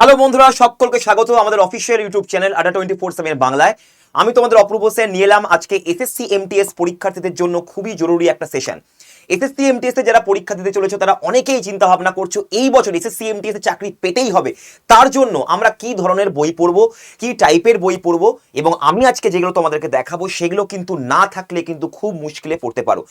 Hello বন্ধুরা, সকলকে স্বাগত আমাদের official YouTube channel Adda twenty four seven বাংলায়। আমি তোমাদের অপূর্ব সেন, নিয়ে এলাম আজকে এসএসসি এমটিএস পরীক্ষার্থীদের জন্য খুবই জরুরি একটা সেশন এসএসসি, এমটিএস যারা পরীক্ষা দিতে চলেছে, তারা অনেকেই চিন্তা ভাবনা করছ, এই বছর এসএসসি, এমটিএস চাকরি পেতেই হবে। তার জন্য আমরা কি ধরনের বই পড়ব, কি টাইপের বই পড়ব এবং আমি আজকে যেগুলো তোমাদেরকে দেখাবো, সেগুলো কিন্তু না থাকলে কিন্তু খুব মুশকিলে পড়তে পারো।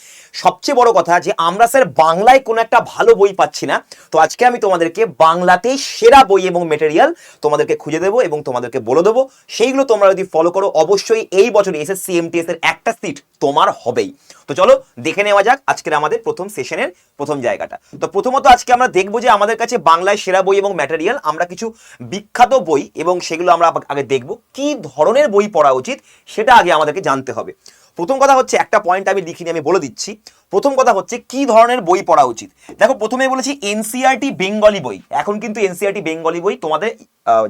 সবচেয়ে বড় কথা যে আমরা স্যার বাংলায় কোনো একটা ভালো বই পাচ্ছি না। তো আজকে আমি তোমাদেরকে বাংলাতেই সেরা বই এবং মেটেরিয়াল তোমাদেরকে খুঁজে দেবো এবং তোমাদেরকে বলে দেবো। সেইগুলো তোমরা যদি ফলো করো, অবশ্যই এই বছর এসএসসি এমটিএস এর একটা সিট তোমার হবেই। তো চলো, দেখে নেওয়া যাক আজকের আমাদের প্রথম সেশনের প্রথম জায়গাটা। তো প্রথমত আজকে আমরা দেখব যে আমাদের কাছে বাংলায় সেরা বই এবং ম্যাটেরিয়াল আমরা কিছু বিখ্যাত বই এবং সেগুলো আমরা আগে দেখব। কি ধরনের বই পড়া উচিত, সেটা আগে আমাদেরকে জানতে হবে। প্রথম কথা হচ্ছে একটা পয়েন্ট আমি লিখিনি, আমি বলে দিচ্ছি। প্রথম কথা হচ্ছে কি ধরনের বই পড়া উচিত? দেখো, প্রথমে বলেছি এনসিআরটি বেঙ্গলি বই। এখন কিন্তু এনসিআরটি বেঙ্গলি বই তোমাদের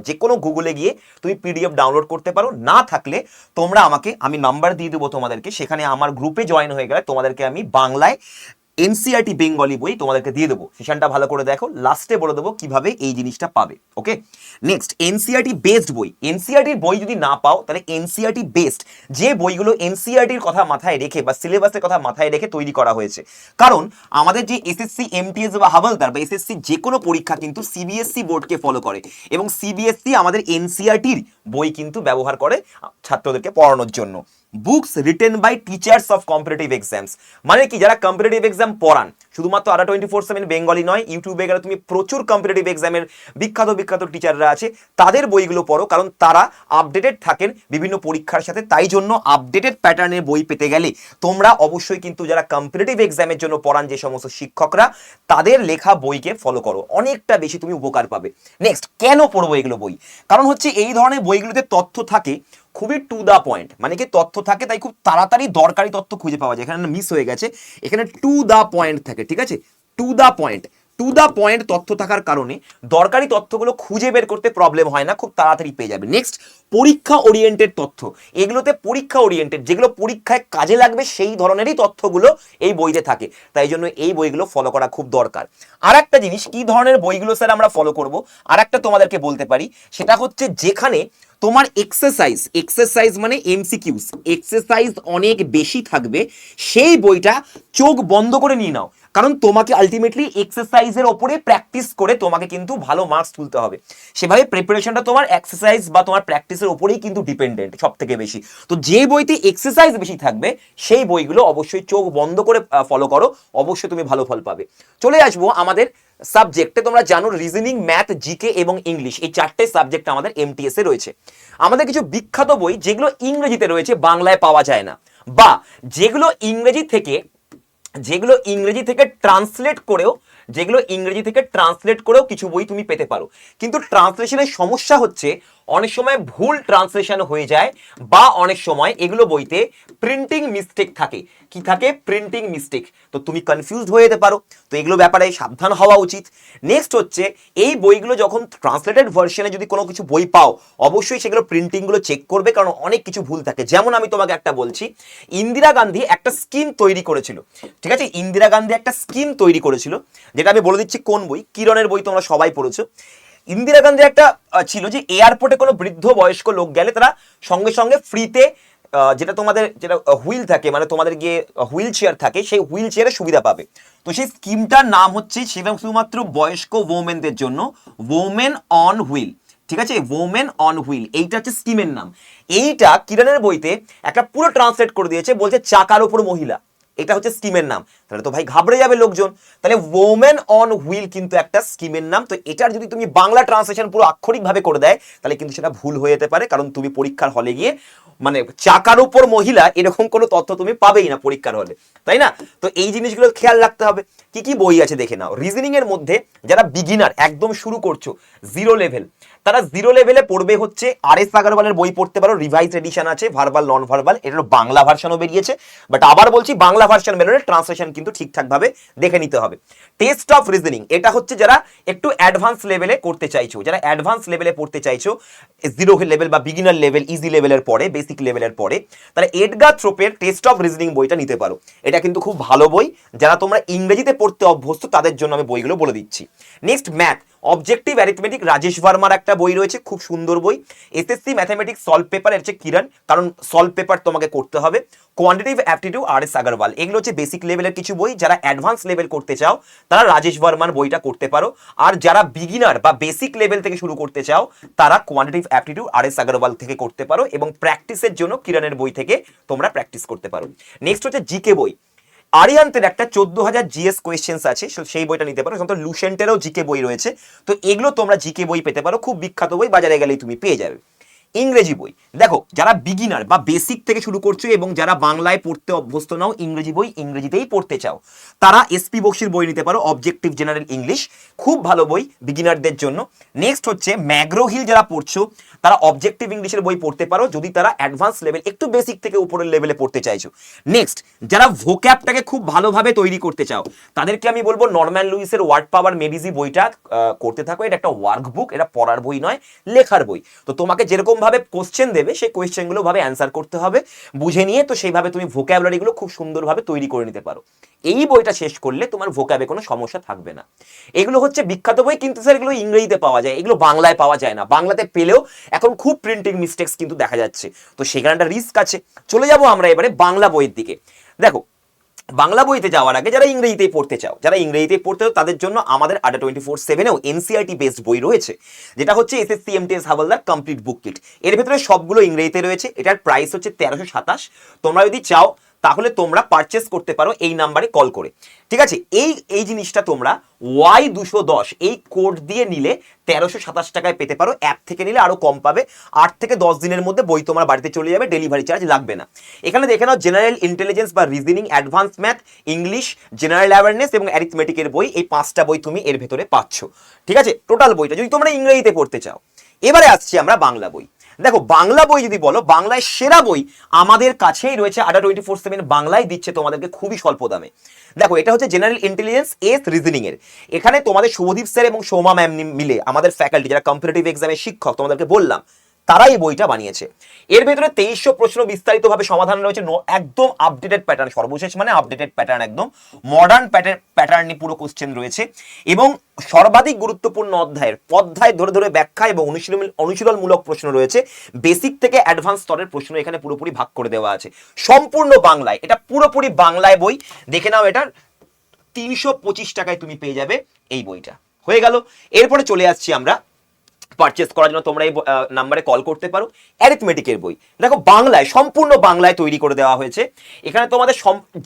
যে কোনো গুগলে গিয়ে তুমি পিডিএফ ডাউনলোড করতে পারো। না থাকলে তোমরা আমাকে, আমি নাম্বার দিয়ে দেবো তোমাদেরকে। সেখানে আমার গ্রুপে জয়েন হয়ে গেলে তোমাদেরকে আমি বাংলায় এনসিআরটি বেঙ্গলি বই তোমাদেরকে দিয়ে দেবো। সেশনটা ভালো করে দেখো। লাস্টে বলে দেবো কীভাবে এই জিনিসটা পাবে ওকে নেক্সট এনসিআরটি বেসড বই। এনসিআরটির বই যদি না পাও, তাহলে এনসিআরটি বেসড যে বইগুলো এনসিআরটির কথা মাথায় রেখে বা সিলেবাসের কথা মাথায় রেখে তৈরি করা হয়েছে। কারণ আমাদের যে এসএসসি এমটিএস বা হাবলদার বা এসএসসি যে কোনো পরীক্ষা কিন্তু সিবিএসসি বোর্ডকে ফলো করে এবং সিবিএসসি আমাদের এনসিআরটির বই কিন্তু ব্যবহার করে ছাত্রদেরকে পড়ানোর জন্য। Books written by teachers of competitive exams মানে কি, যারা কম্পিটিটিভ এক্সাম পড়ান, শুধুমাত্র Adda twenty four seven Bengali নয় ইউটিউবে গেলে তুমি প্রচুর কম্পিটিটিভ এক্সামের বিখ্যাত বিখ্যাত টিচাররা আছে, তাদের বইগুলো পড়ো, কারণ তারা আপডেটেড থাকেন বিভিন্ন পরীক্ষার সাথে, তাই জন্য আপডেটেড প্যাটার্নের বই পেতে গেলে। তোমরা অবশ্যই কিন্তু যারা কম্পিটিটিভ এক্সামের জন্য পড়ান, যে সমস্ত শিক্ষকরা, তাদের লেখা বইকে ফলো করো। অনেকটা বেশি তুমি উপকার পাবে। নেক্সট কেন পড়ব এগুলো বই? কারণ হচ্ছে এই ধরনের বইগুলোতে তথ্য থাকে খুবই টু দা পয়েন্ট মানে কি তথ্য থাকে, তাই খুব তাড়াতাড়ি দরকারি তথ্য খুঁজে পাওয়া যায়। এখানে মিস হয়ে গেছে। এখানে টু দা পয়েন্ট থাকে, ঠিক আছে? To the point to the point তথ্য থাকার কারণে দরকারি তথ্যগুলো খুঁজে বের করতে প্রবলেম হয় না, খুব তাড়াতাড়ি পেয়ে যাবে। নেক্সট পরীক্ষা ওরিয়েন্টেড তথ্য। এগুলোতে পরীক্ষা ওরিয়েন্টেড যেগুলো পরীক্ষায় কাজে লাগবে, সেই ধরনেরই তথ্যগুলো এই বইতে থাকে। তাই জন্য এই বইগুলো ফলো করা খুব দরকার। আর একটা জিনিস, কি ধরনের বইগুলো স্যার আমরা ফলো করব? আর একটা তোমাদেরকে বলতে পারি। সেটা হচ্ছে যেখানে তোমার এক্সারসাইজ এক্সারসাইজ মানে এমসিকিউস এক্সারসাইজ অনেক বেশি থাকবে, সেই বইটা চোখ বন্ধ করে নিয়ে নাও। কারণ তোমাকে আলটিমেটলি এক্সারসাইজের ওপরে প্র্যাকটিস করে তোমাকে কিন্তু ভালো মার্কস তুলতে হবে। সেভাবে প্রিপারেশনটা তোমার এক্সারসাইজ বা তোমার প্র্যাকটিসের ওপরেই কিন্তু ডিপেন্ডেন্ট সব থেকে বেশি। তো যে বইতে এক্সারসাইজ বেশি থাকবে, সেই বইগুলো অবশ্যই চোখ বন্ধ করে ফলো করো, অবশ্যই তুমি ভালো ফল পাবে। চলে আসব আমাদের সাবজেক্টে তোমরা জানো রিজনিং ম্যাথ জিকে এবং ইংলিশ এই চারটে সাবজেক্ট আমাদের এমটিএস রয়েছে। আমাদের কিছু বিখ্যাত বই যেগুলো ইংরেজিতে রয়েছে, বাংলায় পাওয়া যায় না। বা যেগুলো ইংরেজি থেকে, যেগুলো ইংরেজি থেকে ট্রান্সলেট করেও, যেগুলো ইংরেজি থেকে ট্রান্সলেট করেও কিছু বই তুমি পেতে পারো। কিন্তু ট্রান্সলেশনের সমস্যা হচ্ছে অনেক সময় ভুল ট্রান্সলেশন হয়ে যায় বা অনেক সময় এগুলো বইতে প্রিন্টিং মিস্টেক থাকে। কি থাকে? প্রিন্টিং মিস্টেক তো তুমি কনফিউজড হয়ে যেতে পারো। তো এগুলো ব্যাপারে সাবধান হওয়া উচিত। নেক্সট হচ্ছে, এই বইগুলো যখন ট্রান্সলেটেড ভার্সনে যদি কোনো কিছু বই পাও, অবশ্যই সেগুলো প্রিন্টিংগুলো চেক করবে কারণ অনেক কিছু ভুল থাকে। যেমন আমি তোমাকে একটা বলছি, ইন্দিরা গান্ধী একটা স্কিম তৈরি করেছিল। ঠিক আছে? ইন্দিরা গান্ধী একটা স্কিম তৈরি করেছিল, যেটা আমি বলে দিচ্ছি কোন বই? কিরণের বই তোমরা সবাই পড়েছো। ইন্দিরা গান্ধী একটা ছিল যে এয়ারপোর্টে কোনো বৃদ্ধ বয়স্ক লোক গেলে তারা সঙ্গে সঙ্গে ফ্রিতে যেটা তোমাদের, যেটা হুইল থাকে মানে তোমাদের গিয়ে হুইল চেয়ার থাকে, সেই হুইল চেয়ারে সুবিধা পাবে। তো সেই স্কিমটার নাম হচ্ছে সেটা শুধুমাত্র বয়স্ক ওমেনদের জন্য ওমেন অন হুইল ঠিক আছে? ওমেন অন হুইল এইটা হচ্ছে স্কিমের নাম। এইটা কিরণের বইতে একটা পুরো ট্রান্সলেট করে দিয়েছে, বলছে চাকার ওপর মহিলা। এটা হচ্ছে স্কিমের নাম। তাহলে তো ভাই ঘাবড়ে যাবে লোকজন। তাহলে ওমেন অন হুইল কিন্তু একটা স্কিমের নাম। তো এটার যদি তুমি বাংলা ট্রান্সলেশন পুরো আক্ষরিকভাবে করে দেয়, তাহলে কিন্তু সেটা ভুল হয়ে যেতে পারে। কারণ তুমি পরীক্ষার হলে গিয়ে মানে চাকার উপর মহিলা এরকম কোনো তথ্য তুমি পাবেই না পরীক্ষার হলে। তাই না? তো এই জিনিসগুলো খেয়াল রাখতে হবে। কি কি বই আছে দেখে নাও। রিজনিং এর মধ্যে যারা বিগিনার একদম শুরু করছ জিরো লেভেল তারা জিরো লেভেলে পড়বে হচ্ছে আর এস আগরওয়ালের বই পড়তে পারো রিভাইজ এডিশন আছে ভার্বাল নন ভার্বাল এটার বাংলা ভার্সনও বেরিয়েছে। বাট আবার বলছি, বাংলা ভার্সন বেরোলে ট্রান্সলেশন কিন্তু ঠিকঠাকভাবে দেখে নিতে হবে। টেস্ট অফ রিজনিং এটা হচ্ছে যারা একটু অ্যাডভান্স লেভেলে করতে চাইছো, যারা অ্যাডভান্স লেভেলে পড়তে চাইছো জিরো লেভেল বা বিগিনার লেভেল ইজি লেভেলের পরে বেসিক লেভেলের পরে, তাহলে এডগার থ্রোপের টেস্ট অফ রিজনিং বইটা নিতে পারো। এটা কিন্তু খুব ভালো বই, যারা তোমরা ইংরেজিতে পড়তে অভ্যস্ত, তাদের জন্য আমি বইগুলো বলে দিচ্ছি। Next math objective arithmetic Rajesh ভার্মার একটা বই রয়েছে, খুব সুন্দর বই। এসএসসি ম্যাথামেটিক্স সলভ পেপার এর হচ্ছে কিরণ, কারণ সলভ পেপার তোমাকে করতে হবে। Quantitative aptitude R S Aggarwal এগুলো হচ্ছে বেসিক লেভেলের কিছু বই, যারা অ্যাডভান্স লেভেল করতে চাও, তারা রাজেশ ভার্মার বইটা করতে পারো। আর যারা বিগিনার বা বেসিক লেভেল থেকে শুরু করতে চাও, তারা quantitative aptitude R S Aggarwal থেকে করতে পারো এবং প্র্যাকটিসের জন্য কিরণের বই থেকে তোমরা প্র্যাকটিস করতে পারো। নেক্সট হচ্ছে জিকে বই। আরিয়ান্তের একটা চোদ্দ হাজার জিএস কোয়েশ্চেন্স আছে সেই বইটা নিতে পারো। সাধারণত লুসেন্টেরও জিকে বই রয়েছে। তো এগুলো তোমরা জিকে বই পেতে পারো। খুব বিখ্যাত বই, বাজারে গেলেই তুমি পেয়ে যাবে। ইংরেজি বই। দেখো, যারা বিগিনার বা বেসিক থেকে শুরু করছ এবং যারা বাংলায় পড়তে অভ্যস্ত নাও, ইংরেজি বই ইংরেজিতেই পড়তে চাও, তারা এসপি বক্সির বই নিতে পারো অবজেক্টিভ জেনারেল ইংলিশ খুব ভালো বই বিগিনারদের জন্য। নেক্সট হচ্ছে ম্যাগ্রো হিল যারা পড়ছো, তারা অবজেক্টিভ ইংলিশের বই পড়তে পারো, যদি তারা অ্যাডভান্স লেভেল একটু বেসিক থেকে উপরের লেভেলে পড়তে চাইছো। নেক্সট যারা ভোক্যাপটাকে খুব ভালোভাবে তৈরি করতে চাও, তাদেরকে আমি বলব নর্ম্যান লুইসের ওয়ার্ড পাওয়ার মেডিজি বইটা করতে থাকো। এটা একটা ওয়ার্কবুক এটা পড়ার বই নয়, লেখার বই। তো তোমাকে যেরকম ভাবে কোশ্চেন দেবে, সেই কোয়েশ্চেনগুলো ভাবে অ্যান্সার করতে হবে। বুঝে নিয়ে তো সেইভাবে তুমি ভোক্যাবুলারিগুলো খুব সুন্দরভাবে তৈরি করে নিতে পারো। এই বইটা শেষ করলে তোমার ভোক্যাবে কোনো সমস্যা থাকবে না। এগুলো হচ্ছে বিখ্যাত বই, কিন্তু স্যার এগুলো ইংরেজিতে পাওয়া যায়, এগুলো বাংলায় পাওয়া যায় না। বাংলাতে পেলেও এখন খুব প্রিন্টিং মিস্টেক্স কিন্তু দেখা যাচ্ছে। তো সেখানে একটা রিস্ক আছে। চলে যাব আমরা এবারে বাংলা বইয়ের দিকে। দেখো বাংলা বইতে যাওয়ার আগে যারা ইংরেজিতে পড়তে চাও, যারা ইংরেজিতে পড়তে চাও, তাদের জন্য আমাদের আডা টোয়েন্টি ফোর সেভেনেও এনসিআরটি বেসড বই রয়েছে, যেটা হচ্ছে S SSC MTS havaldar complete book kit এর ভেতরে সবগুলো ইংরেজিতে রয়েছে, এটার প্রাইস হচ্ছে তেরোশো সাতাশ। তোমরা যদি চাও তাহলে তোমরা পারচেস করতে পারো এই নাম্বারে কল করে। ঠিক আছে? এই এই জিনিসটা তোমরা ওয়াই দুশো দশ, এই কোড দিয়ে নিলে তেরোশো সাতাশ টাকায় পেতে পারো। অ্যাপ থেকে নিলে আরও কম পাবে। আট থেকে দশ দিনের মধ্যে বই তোমার বাড়িতে চলে যাবে ডেলিভারি চার্জ লাগবে না। এখানে দেখে নাও জেনারেল ইন্টেলিজেন্স বা reasoning advance math English general awareness এবং অ্যারিথমেটিকের বই, এই পাঁচটা বই তুমি এর ভেতরে পাচ্ছ। ঠিক আছে? টোটাল বইটা যদি তোমরা ইংরেজিতে পড়তে চাও। এবারে আসছি আমরা বাংলা বই। দেখো, বাংলা বই যদি বলো, বাংলায় সেরা বই আমাদের কাছেই রয়েছে আডা টোয়েন্টি ফোর সেভেন বাংলায় দিচ্ছে তোমাদেরকে খুবই স্বল্প দামে। দেখো, এটা হচ্ছে জেনারেল ইন্টেলিজেন্স এস রিজনিং এর। এখানে তোমাদের শুভদীপ স্যার এবং সোমা ম্যাম মিলে আমাদের ফ্যাকাল্টি যারা কম্পিটিটিভ এক্সামের শিক্ষক, তোমাদেরকে বললাম তারাই বইটা বানিয়েছে। এর ভেতরে তেইশশো প্রশ্ন বিস্তারিতভাবে সমাধান রয়েছে। একদম আপডেটেড প্যাটার্ন সর্বশেষ মানে আপডেটেড প্যাটার্ন একদম মডার্ন প্যাটার্ন প্যাটার্নে পুরো কোশ্চেন রয়েছে। এবং সর্বাধিক গুরুত্বপূর্ণ অধ্যায়ের পধ্যায় ধরে ধরে ব্যাখ্যা এবং অনুশীলন অনুশীলনমূলক প্রশ্ন রয়েছে। বেসিক থেকে অ্যাডভান্স স্তরের প্রশ্ন এখানে পুরোপুরি ভাগ করে দেওয়া আছে। সম্পূর্ণ বাংলায়, এটা পুরোপুরি বাংলায় বই। দেখে নাও এটার। তিনশো পঁচিশ টাকায় তুমি পেয়ে যাবে এই বইটা। হয়ে গেল। এরপরে চলে আসছি আমরা পারচেস করার জন্য তোমরা এই নাম্বারে কল করতে পারো। অ্যারিথমেটিকের বই। দেখো, বাংলায়, সম্পূর্ণ বাংলায় তৈরি করে দেওয়া হয়েছে। এখানে তোমাদের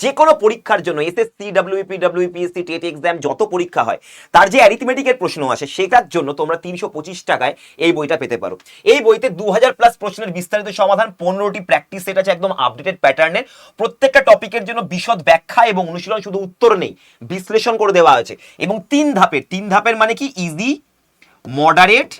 যে কোনো পরীক্ষার জন্য SSC WP WPSC TET exam যত পরীক্ষা হয়, তার যে অ্যারিথমেটিকের প্রশ্ন আসে, সেটার জন্য তোমরা তিনশো পঁচিশ টাকায় এই বইটা পেতে পারো। এই বইতে দু হাজার প্লাস প্রশ্নের বিস্তারিত সমাধান, পনেরোটি প্র্যাকটিস সেট আছে, একদম আপডেটেড প্যাটার্নের প্রত্যেকটা টপিকের জন্য বিশদ ব্যাখ্যা এবং অনুশীলন, শুধু উত্তর নেই, বিশ্লেষণ করে দেওয়া হয়েছে। এবং তিন ধাপের তিন ধাপের মানে কি? ইজি মডারেট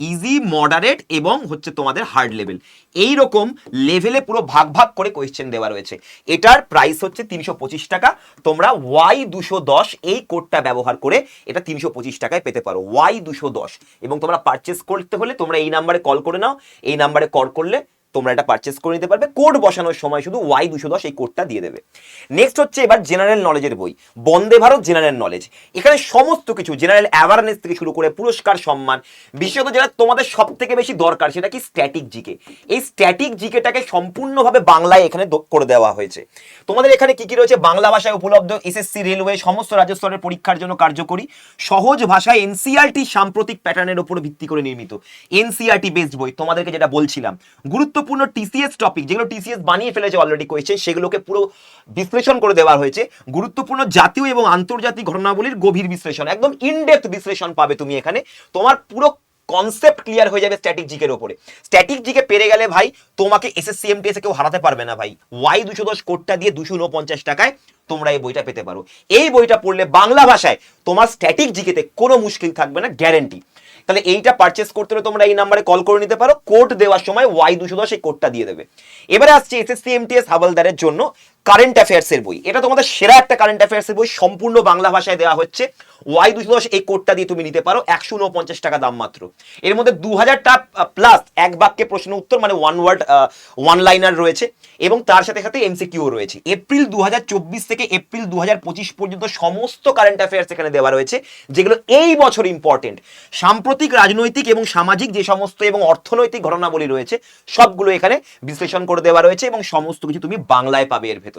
ইজি মডারেট এবং হচ্ছে তোমাদের হার্ড লেভেল এই রকম লেভেলে পুরো ভাগ ভাগ করে কোয়েশ্চেন দেওয়া রয়েছে। এটার প্রাইস হচ্ছে তিনশো পঁচিশ টাকা। তোমরা ওয়াই দুশো দশ এই কোডটা ব্যবহার করে এটা তিনশো পঁচিশ টাকায় পেতে পারো। ওয়াই দুশো দশ এবং তোমরা পারচেস করতে হলে তোমরা এই নাম্বারে কল করে নাও। এই নাম্বারে কল করলে তোমরা এটা পারচেস করে নিতে পারবে। কোড বসানোর সময় শুধু ওয়াই দুশো দশ এই কোডটা দিয়ে দেবে। নেক্সট হচ্ছে এবার জেনারেল নলেজের বই। বন্দে ভারত জেনারেল নলেজ এখানে সমস্ত কিছু জেনারেল অ্যাওয়ারনেস থেকে শুরু করে পুরস্কার সম্মান, বিশেষত যেটা তোমাদের সব থেকে বেশি দরকার, সেটা কি স্ট্যাটিক জিকে এই স্ট্যাটিক জিকেটাকে সম্পূর্ণভাবে বাংলায় এখানে করে দেওয়া হয়েছে। তোমাদের এখানে কি কি রয়েছে? বাংলা ভাষায় উপলব্ধ এসএসসি রেলওয়ে সমস্ত রাজ্য স্তরের পরীক্ষার জন্য কার্যকরী, সহজ ভাষায় এনসিআরটি সাম্প্রতিক প্যাটার্নের উপর ভিত্তি করে নির্মিত এনসিআরটি বেসড বই। তোমাদেরকে যেটা বলছিলাম গুরুত্বপূর্ণ টিসিএস টপিক যেগুলো টিসিএস বানিয়ে ফেলেছে অলরেডি কোয়েশ্চেন সেগুলোকে পুরো বিশ্লেষণ করে দেওয়া হয়েছে। গুরুত্বপূর্ণ জাতীয় এবং আন্তর্জাতিক ঘটনাবলীর গভীর বিশ্লেষণ, একদম ইনডেপথ বিশ্লেষণ পাবে তুমি এখানে। তোমার পুরো কনসেপ্ট ক্লিয়ার হয়ে যাবে স্ট্যাটিক জিকের ওপরে। স্ট্যাটিক জিকে পেরে গেলে ভাই, তোমাকে এসএসসি এমটিএস কেউ হারাতে পারবে না ভাই। ওয়াই দুশো দশ কোডটা দিয়ে দুশো উনপঞ্চাশ টাকায় তোমরা এই বইটা পেতে পারো। এই বইটা পড়লে বাংলা ভাষায় তোমার স্ট্যাটিক জিকেতে কোনো মুশকিল থাকবে না গ্যারেন্টি তাহলে এইটা পারচেস করতে হলে তোমরা এই নাম্বারে কল করে নিতে পারো। কোড দেওয়ার সময় ওয়াই দুশো দশ এই কোডটা দিয়ে দেবে। এবারে আসছে এসএসসি এমটিএস হাবলদারের জন্য। কারেন্ট অ্যাফেয়ার্সের বই। এটা তোমাদের সেরা একটা কারেন্ট অ্যাফেয়ার্সের বই, সম্পূর্ণ বাংলা ভাষায় দেওয়া হচ্ছে। ওয়াই দুশো দশ, এই কোডটা দিয়ে তুমি নিতে পারো, একশো উনপঞ্চাশ টাকা দাম মাত্র। এর মধ্যে দু হাজারটা প্লাস এক বাক্যে প্রশ্ন উত্তর মানে ওয়ান ওয়ার্ড ওয়ান লাইনার রয়েছে। এবং তার সাথে সাথে এমসিকিউ রয়েছে। এপ্রিল দু হাজার চব্বিশ থেকে এপ্রিল দু হাজার পঁচিশ পর্যন্ত সমস্ত কারেন্ট অ্যাফেয়ার্স এখানে দেওয়া রয়েছে, যেগুলো এই বছর ইম্পর্টেন্ট সাম্প্রতিক রাজনৈতিক এবং সামাজিক যে সমস্ত এবং অর্থনৈতিক ঘটনাবলী রয়েছে, সবগুলো এখানে বিশ্লেষণ করে দেওয়া রয়েছে এবং সমস্ত কিছু তুমি বাংলায় পাবে এর ভেতরে।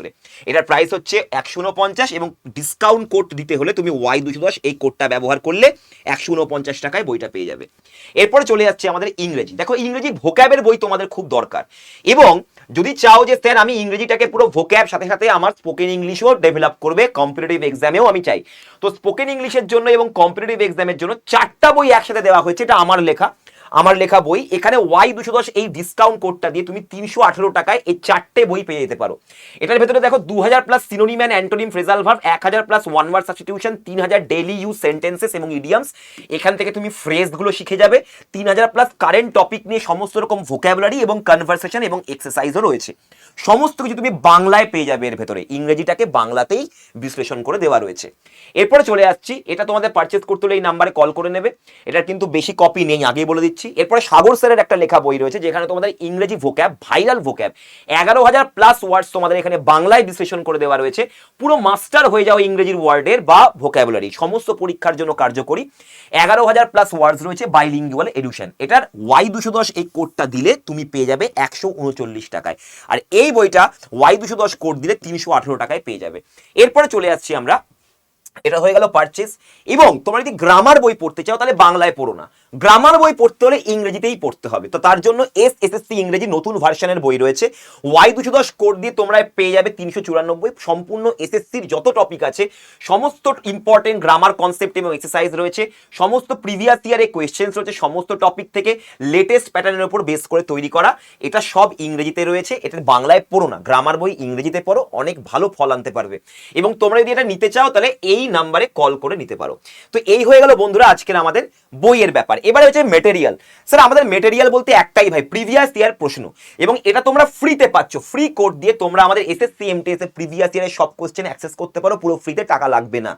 এটার প্রাইস হচ্ছে একশো উনপঞ্চাশ এবং ডিসকাউন্ট কোড দিতে হলে তুমি ওয়াই দুশো দশ এই কোডটা ব্যবহার করলে একশো উনপঞ্চাশ টাকায় বইটা পেয়ে যাবে। এরপরে চলে যাচ্ছে আমাদের ইংরেজি। দেখো ইংরেজি ভোক্যাবের বই তোমাদের খুব দরকার এবং যদি চাও যে, স্যার, আমি ইংরেজিটাকে পুরো ভোক্যাব সাথে সাথে আমার স্পোকেন ইংলিশও ডেভেলপ করবে কম্পিটিটিভ এক্সামেও আমি চাই। তো স্পোকেন ইংলিশের জন্য এবং কম্পিটিটিভ এক্সামের জন্য চারটা বই একসাথে দেওয়া হয়েছে, এটা আমার লেখা। আমার লেখা বই, এখানে ওয়াই দুশো দশ এই ডিসকাউন্ট কোডটা দিয়ে তুমি তিনশো আঠেরো টাকায় এই চারটে বই পেয়ে যেতে পারো। এটার ভেতরে দেখো দু হাজার plus synonym and antonym phrasal verb এক হাজার প্লাস ওয়ান ওয়ার্ড সাবস্টিটিউশন তিন হাজার ডেইলি ইউজ সেন্টেন্সেস এবং ইডিয়ামস এখান থেকে তুমি ফ্রেজগুলো শিখে যাবে। তিন হাজার প্লাস কারেন্ট টপিক নিয়ে সমস্ত রকম ভোক্যাবুলারি এবং কনভারসেশন এবং এক্সারসাইজও রয়েছে। সমস্ত কিছু তুমি বাংলায় পেয়ে যাবে এর ভেতরে। ইংরেজিটাকে বাংলাতেই বিশ্লেষণ করে দেওয়া রয়েছে। এরপরে চলে আসছি। এটা তোমাদের পারচেজ করতে হলে এই নাম্বারে কল করে নেবে। এটার কিন্তু বেশি কপি নেই। আগেই বলে দিচ্ছি। এরপরে সাগর স্যারের একটা লেখা বই রয়েছে, যেখানে তোমাদের ইংরেজি ভোক্যাব ভাইরাল ভোক্যাব এগারো হাজার প্লাস ওয়ার্ডস তোমাদের এখানে বাংলায় বিশ্লেষণ করে দেওয়া রয়েছে। পুরো মাস্টার হয়ে যাও ইংরেজির ওয়ার্ডের বা ভোক্যাবুলারি সমস্ত পরীক্ষার জন্য কার্যকরী। এগারো হাজার প্লাস ওয়ার্ডস রয়েছে বাইলিঙ্গুয়াল এডুশন এটার ওয়াই দুশো দশ এই কোডটা দিলে তুমি পেয়ে যাবে একশো উনচল্লিশ টাকায়। আর এই বইটা ওয়াই দুশো দশ কোড দিলে তিনশো আঠেরো টাকায় পেয়ে যাবে। এরপরে চলে আসছি আমরা। এটা হয়ে গেল পারচেস এবং তোমরা যদি গ্রামার বই পড়তে চাও, তাহলে বাংলায় পড়ো না। গ্রামার বই পড়তে হলে ইংরেজিতেই পড়তে হবে। তো তার জন্য এস এসএসসি ইংরেজি নতুন ভার্সনের বই রয়েছে। ওয়াই দুশো দশ কোড দিয়ে তোমরা পেয়ে যাবে তিনশো চুরানব্বই। সম্পূর্ণ এসএসসির যত টপিক আছে, সমস্ত ইম্পর্টেন্ট গ্রামার কনসেপ্ট এবং এক্সারসাইজ রয়েছে। সমস্ত প্রিভিয়াস ইয়ারে কোয়েশ্চেন্স রয়েছে, সমস্ত টপিক থেকে লেটেস্ট প্যাটার্নের উপর বেস করে তৈরি করা। এটা সব ইংরেজিতে রয়েছে, এটা বাংলায় পড়ো না। গ্রামার বই ইংরেজিতে পড়ো, অনেক ভালো ফল আনতে পারবে। এবং তোমরা যদি এটা নিতে চাও, তাহলে এই নাম্বারে কল করে নিতে পারো। তো এই হয়ে গেল বন্ধুরা, আজকের আমাদের বইয়ের ব্যাপার। এবারে হচ্ছে মেটেরিয়াল স্যার, আমাদের মেটেরিয়াল বলতে একটাই ভাই প্রিভিয়াস ইয়ার প্রশ্ন। এবং এটা তোমরা ফ্রিতে পাচ্ছ। ফ্রি কোড দিয়ে তোমরা আমাদের এসএসসি এমটিএস এর প্রিভিয়াস ইয়ারের সব কোশ্চেন অ্যাক্সেস করতে পারো, পুরো ফ্রিতে টাকা লাগবে না।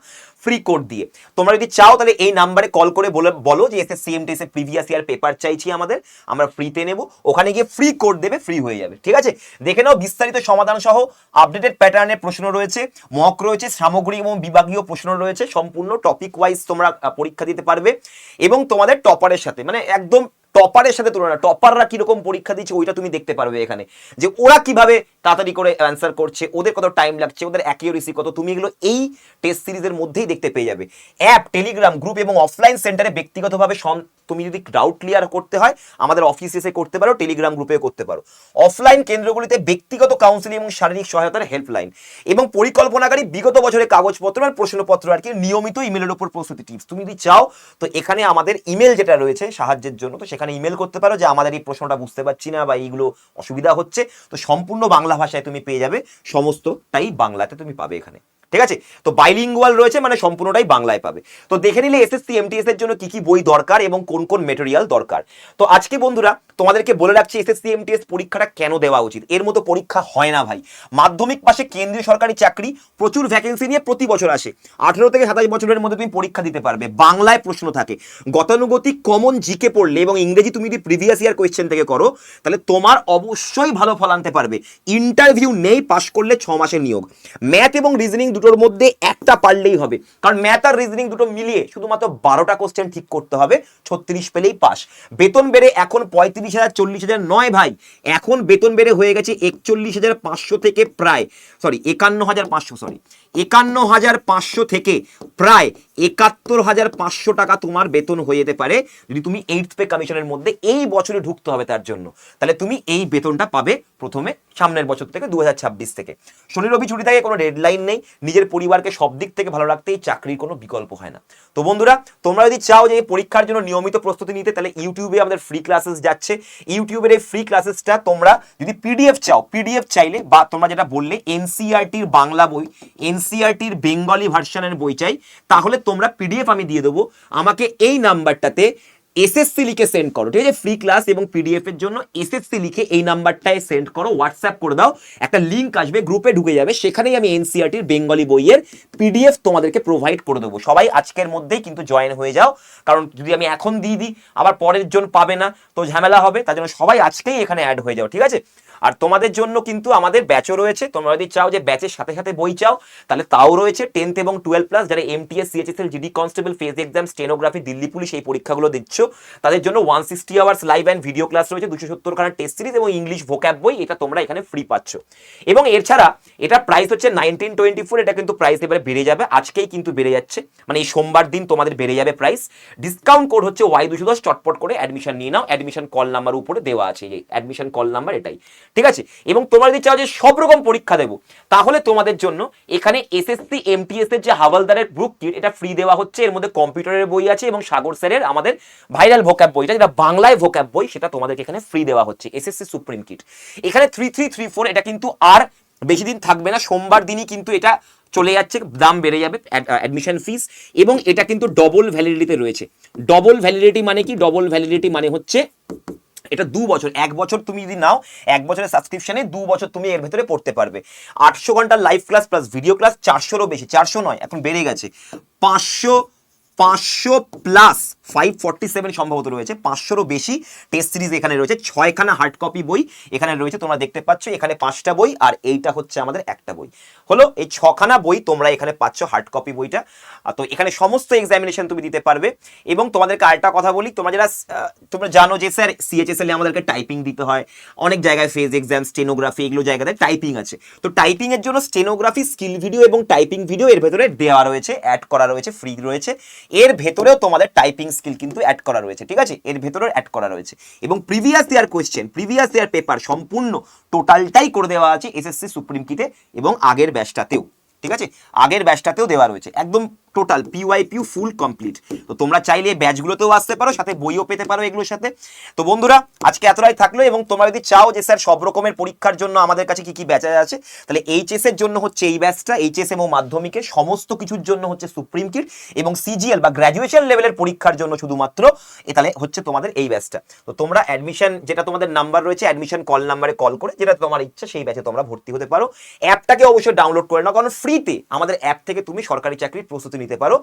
ফ্রি কোড দিয়ে। তোমরা যদি চাও তাহলে এই নাম্বারে কল করে বলে, বলো যে এসএসসি এমটিএস এর প্রিভিয়াস ইয়ার পেপার চাইছি আমাদের, আমরা ফ্রিতে নেব। ওখানে গিয়ে ফ্রি কোড দেবে ফ্রি হয়ে যাবে। ঠিক আছে? দেখে নাও বিস্তারিত সমাধান সহ আপডেটেড প্যাটার্নের প্রশ্ন রয়েছে মক রয়েছে, সামগ্রিক এবং বিভাগীয় প্রশ্ন রয়েছে, সম্পূর্ণ টপিক ওয়াইজ তোমরা পরীক্ষা দিতে পারবে। এবং তোমাদের টপারের সাথে মানে একদম টপারের সাথে তুলনা টপাররা কীরকম পরীক্ষা দিচ্ছে ওইটা তুমি দেখতে পারবে এখানে। যে ওরা কীভাবে তাড়াতাড়ি করে অ্যান্সার করছে, ওদের কত টাইম লাগছে, ওদের অ্যাকিউরেসি কত, তুমি এগুলো এই টেস্ট সিরিজের মধ্যেই দেখতে পেয়ে যাবে। অ্যাপ টেলিগ্রাম গ্রুপ এবং অফলাইন সেন্টারে ব্যক্তিগতভাবে তুমি যদি ডাউট ক্লিয়ার করতে হয়, আমাদের অফিসে এসে করতে পারো টেলিগ্রাম গ্রুপেও করতে পারো। অফলাইন কেন্দ্রগুলিতে ব্যক্তিগত কাউন্সিলিং এবং শারীরিক সহায়তার হেল্পলাইন এবং পরিকল্পনাকারী বিগত বছরের কাগজপত্র আর প্রশ্নপত্র আর কি নিয়মিত ইমেলের উপর প্রস্তুতি টিপস তুমি যদি চাও, তো এখানে আমাদের ইমেল যেটা রয়েছে সাহায্যের জন্য, তো সেখানে ইমেল করতে পারো যে আমাদের এই প্রশ্নটা বুঝতে পারছি না বা এইগুলো অসুবিধা হচ্ছে। তো সম্পূর্ণ বাংলা ভাষায় তুমি পেয়ে যাবে, সমস্তটাই বাংলাতে তুমি পাবে এখানে। ঠিক আছে? তো বাইলিঙ্গুয়াল রয়েছে মানে সম্পূর্ণটাই বাংলায় পাবে। তো দেখে নিলে এসএসসি এমটিএস এর জন্য কি কি বই দরকার এবং কোন কোন মেটেরিয়াল দরকার। তো আজকে বন্ধুরা তোমাদেরকে বলে রাখছি এসএসসি এমটিএস পরীক্ষাটা কেন দেওয়া উচিত? এর মতো পরীক্ষা হয় না ভাই। মাধ্যমিক পাশে কেন্দ্রীয় সরকারি চাকরি প্রচুর ভ্যাকেন্সি নিয়ে প্রতি বছর আসে। আঠেরো থেকে সাতাশ বছরের মধ্যে তুমি পরীক্ষা দিতে পারবে। বাংলায় প্রশ্ন থাকে, গতানুগতিক কমন জিকে পড়লে এবং ইংরেজি তুমি যদি প্রিভিয়াস ইয়ার কোয়েশ্চেন থেকে করো, তাহলে তোমার অবশ্যই ভালো ফল আনতে পারবে। ইন্টারভিউ নেই পাশ করলে ছ মাসের নিয়োগ। ম্যাথ এবং রিজনিং দুটোর মধ্যে একটা পারলেই হবে। কারণ ম্যাথ আর রিজনিং দুটো মিলিয়ে শুধুমাত্র বারোটা কোশ্চেন ঠিক করতে হবে, ছত্রিশ পেলেই পাস বেতন বেড়ে এখন পঁয়ত্রিশ হাজার চল্লিশ হাজার নয় ভাই। এখন বেতন বেড়ে হয়ে গেছে একচল্লিশ হাজার পাঁচশো থেকে প্রায়। সরি একান্ন হাজার পাঁচশো সরি একান্ন হাজার পাঁচশো থেকে প্রায় একাত্তর হাজার পাঁচশো টাকা তোমার বেতন হয়ে যেতে পারে যদি তুমি এইট পে কমিশনের মধ্যে এই বছরে ঢুকতে হবে তার জন্য। তাহলে তুমি এই বেতনটা পাবে প্রথমে সামনের বছর থেকে দু হাজার ছাব্বিশ থেকে। শনি রবি ছুটি থাকে, কোনো ডেডলাইন নেই। নিজের পরিবারকে সব দিক থেকে ভালো রাখতে এই চাকরির কোনো বিকল্প হয় না। তো বন্ধুরা, তোমরা যদি চাও যে পরীক্ষার জন্য নিয়মিত প্রস্তুতি নিতে, তাহলে ইউটিউবে আমাদের ফ্রি ক্লাসেস যাচ্ছে। ইউটিউবের এই ফ্রি ক্লাসেসটা তোমরা যদি পিডিএফ চাও পিডিএফ চাইলে বা তোমরা যেটা বললে এনসিআরটির বাংলা বই এনসিআরটির বেঙ্গলি ভার্সনের বই চাই, তাহলে তোমরা পিডিএফ আমি দিয়ে দেবো। আমাকে এই নাম্বারটাতে এসএসসি লিখে সেন্ড করো, ঠিক আছে? ফ্রি ক্লাস এবং পিডিএফ এর জন্য এসএসসি লিখে এই নাম্বারটায় সেন্ড করো হোয়াটসঅ্যাপ করে দাও, একটা লিঙ্ক আসবে গ্রুপে ঢুকে যাবে, সেখানেই আমি এনসিআরটির বেঙ্গলি বইয়ের পিডিএফ তোমাদেরকে প্রোভাইড করে দেবো। সবাই আজকের মধ্যেই কিন্তু জয়েন হয়ে যাও, কারণ যদি আমি এখন দিয়ে দিই, আবার পরের জন পাবে না, তো ঝামেলা হবে, তার জন্য সবাই আজকেই এখানে অ্যাড হয়ে যাও, ঠিক আছে? আর তোমাদের জন্য কিন্তু আমাদের ব্যাচও রয়েছে। তোমরা যদি চাও যে ব্যাচের সাথে সাথে বই চাও, তাহলে তাও রয়েছে টেন্থ এবং টুয়েলভ প্লাস যারা MTS CHSL GD constable phase exam stenography Delhi police এই পরীক্ষাগুলো দিচ্ছ, তাদের জন্য one sixty hours live and video class রয়েছে, দুশো সত্তর খানা টেস্ট সিরিজ এবং ইংলিশ ভোক্যাব বই, এটা তোমরা এখানে ফ্রি পাচ্ছ। এবং এর ছাড়া এটা প্রাইস হচ্ছে নাইনটিন টোয়েন্টি ফোর এটা কিন্তু প্রাইস এবারে বেড়ে যাবে, আজকেই কিন্তু বেড়ে যাচ্ছে। মানে এই সোমবার দিন তোমাদের বেড়ে যাবে প্রাইস ডিসকাউন্ট কোড হচ্ছে ওয়াই দুশো দশ, চটপট করে অ্যাডমিশন নিয়ে নাও। অ্যাডমিশন কল নাম্বার উপরে দেওয়া আছে, এই অ্যাডমিশন কল নাম্বার এটাই। ঠিক আছে? এবং তোমরা যদি চাও যে সব রকম পরীক্ষা দেবো, তাহলে তোমাদের জন্য এখানে এসএসসি এমটিএস এর যে হাওয়ালদারের বুক কিট এটা ফ্রি দেওয়া হচ্ছে। এর মধ্যে কম্পিউটারের বই আছে এবং সাগর স্যারের আমাদের ভাইরাল ভোক্যাব বইটা, যেটা বাংলায় ভোক্যাব বই, সেটা তোমাদেরকে এখানে ফ্রি দেওয়া হচ্ছে এসএসসি সুপ্রিম কিট এখানে থ্রি থ্রি থ্রি ফোর এটা কিন্তু আর বেশি দিন থাকবে না, সোমবার দিনই কিন্তু এটা চলে যাচ্ছে, দাম বেড়ে যাবে অ্যাডমিশন ফিস এবং এটা কিন্তু ডবল ভ্যালিডিটিতে রয়েছে। ডবল ভ্যালিডিটি মানে কি? ডবল ভ্যালিডিটি মানে হচ্ছে এটা দু বছর, এক বছর তুমি যদি নাও, এক বছরের সাবস্ক্রিপশনে দু বছর তুমি এর ভেতরে পড়তে পারবে। আটশো ঘণ্টার live class plus video class চারশোরও বেশি, চারশো নয়, এখন বেড়ে গেছে। পাঁচশো পাঁচশো প্লাস ফাইভ ফর্টি সেভেন সম্ভবত রয়েছে। পাঁচশোরও বেশি টেস্ট সিরিজ এখানে রয়েছে। ছয়খানা হার্ড কপি বই এখানে রয়েছে, তোমরা দেখতে পাচ্ছ। এখানে পাঁচটা বই আর এইটা হচ্ছে আমাদের একটা বই। হলো, এই ছখানা বই তোমরা এখানে পাচ্ছ হার্ড কপি বইটা। তো এখানে সমস্ত এক্সামিনেশন তুমি দিতে পারবে। এবং তোমাদেরকে আরেকটা কথা বলি, তোমরা যারা তোমরা জানো যে স্যার সিএচএসএল আমাদেরকে টাইপিং দিতে হয়। অনেক জায়গায় ফেজ এক্সাম স্টেনোগ্রাফি এগুলো জায়গাতে টাইপিং আছে। তো টাইপিং এর জন্য স্টেনোগ্রাফি স্কিল ভিডিও এবং টাইপিং ভিডিও এর ভেতরে দেওয়া রয়েছে অ্যাড করা রয়েছে ফ্রি রয়েছে। এর ভেতরেও তোমাদের টাইপিং স্কিল কিন্তু অ্যাড করা রয়েছে, ঠিক আছে? এর ভেতরেও অ্যাড করা রয়েছে। এবং previous year question previous year paper সম্পূর্ণ টোটালটাই করে দেওয়া আছে এসএসসি সুপ্রিম কিটে এবং আগের ব্যাচটাতেও ঠিক আছে? আগের ব্যাচটাতেও দেওয়া রয়েছে। একদম টোটাল পিওয়াইপিউ ফুল কমপ্লিট তো তোমরা চাইলে ব্যাচগুলোতেও আসতে পারো, সাথে বইও পেতে পারো এগুলোর সাথে। তো বন্ধুরা, আজকে এতটাই থাকল এবং তোমরা যদি চাও যে স্যার সব রকমের পরীক্ষার জন্য আমাদের কাছে কি কি ব্যাচ আছে, তাহলে এইচএস এর জন্য হচ্ছে এই ব্যাচটা এইচএস এবং মাধ্যমিকের সমস্ত কিছুর জন্য হচ্ছে সুপ্রিম কিট এবং সিজিএল বা গ্র্যাজুয়েশন লেভেলের পরীক্ষার জন্য শুধুমাত্র এ তাহলে হচ্ছে তোমাদের এই ব্যাচটা তো তোমরা অ্যাডমিশন যেটা তোমাদের নাম্বার রয়েছে অ্যাডমিশন কল নাম্বারে কল করে, যেটা তোমার ইচ্ছা সেই ব্যাচে তোমরা ভর্তি হতে পারো। অ্যাপটাকে অবশ্যই ডাউনলোড করে নাও, কারণ ফ্রিতে আমাদের অ্যাপ থেকে তুমি সরকারি চাকরির প্রস্তুতি নিতে পারো।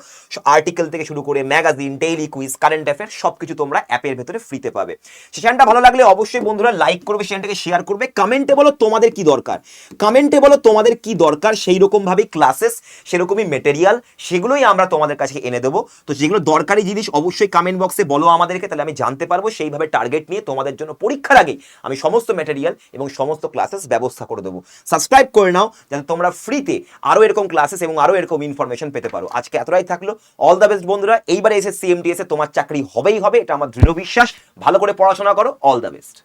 আর্টিকেল থেকে শুরু করে magazine daily quiz current affair সব কিছু তোমরা অ্যাপের ভেতরে ফ্রিতে পাবে। সেশনটা ভালো লাগলে অবশ্যই বন্ধুরা লাইক করবে সেশনটাকে শেয়ার করবে। কমেন্টে বলো তোমাদের কি দরকার। কমেন্টে বলো তোমাদের কি দরকার, সেই রকমভাবেই ক্লাসেস সেরকমই মেটেরিয়াল সেগুলোই আমরা তোমাদের কাছে এনে দেবো। তো যেগুলো দরকারি জিনিস অবশ্যই কমেন্ট বক্সে বলো আমাদেরকে, তাহলে আমি জানতে পারব। সেইভাবে টার্গেট নিয়ে তোমাদের জন্য পরীক্ষার আগেই আমি সমস্ত মেটেরিয়াল এবং সমস্ত ক্লাসেস ব্যবস্থা করে দেবো। সাবস্ক্রাইব করে নাও, যাতে তোমরা ফ্রিতে আরও এরকম ক্লাসেস এবং আরও এরকম ইনফরমেশন পেতে পারো। আজকে এতটাই থাকল। অল দ্য বেস্ট বন্ধুরা, এইবারে এসে সিএমটিএস এ তোমার চাকরি হবেই হবে, এটা আমার দৃঢ় বিশ্বাস। ভালো করে পড়াশোনা করো অল দ্য বেস্ট